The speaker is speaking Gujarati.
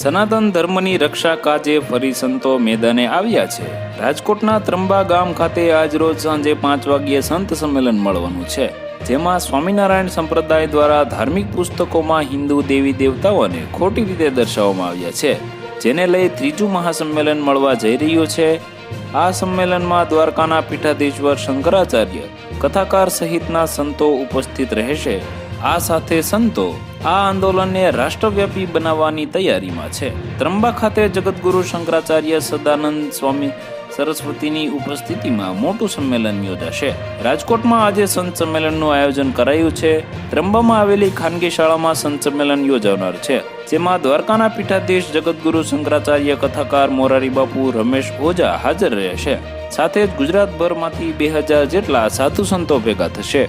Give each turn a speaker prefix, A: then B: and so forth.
A: સનાતન ધર્મની રક્ષા કાજે ફરી સંતો મેદાને આવ્યા છે. રાજકોટના ત્રંબા ગામ ખાતે આજરોજ સાંજે પાંચ વાગ્યે સંત સંમેલન મળવાનું છે, જેમાં સ્વામિનારાયણ સંપ્રદાય દ્વારા ધાર્મિક પુસ્તકોમાં હિન્દુ દેવી દેવતાઓને ખોટી રીતે દર્શાવવામાં આવ્યા છે, જેને લઈ ત્રીજું મહાસંમેલન મળવા જઈ રહ્યું છે. આ સંમેલનમાં દ્વારકાના પીઠાધીશ્વર શંકરાચાર્ય કથાકાર સહિતના સંતો ઉપસ્થિત રહેશે. આ સાથે સંતો આ આંદોલનને રાષ્ટ્રવ્યાપી બનાવવાની તૈયારીમાં છે. ત્રંબા ખાતે જગતગુરુ શંકરાચાર્ય સદાનંદ સ્વામી સરસ્વતીની ઉપસ્થિતિમાં મોટું સંમેલન યોજાશે. રાજકોટમાં આજે સંત સંમેલનનું આયોજન કરાયું છે. ત્રંબામાં આવેલી ખાનગી શાળામાં સંત સંમેલન યોજાનાર છે. જેમાં દ્વારકાના પીઠાધીશ જગતગુરુ શંકરાચાર્ય કથાકાર મોરારી બાપુ રમેશ ઓઝા હાજર રહેશે. સાથે જ ગુજરાતભરમાંથી બે હજાર જેટલા સાધુ સંતો ભેગા થશે.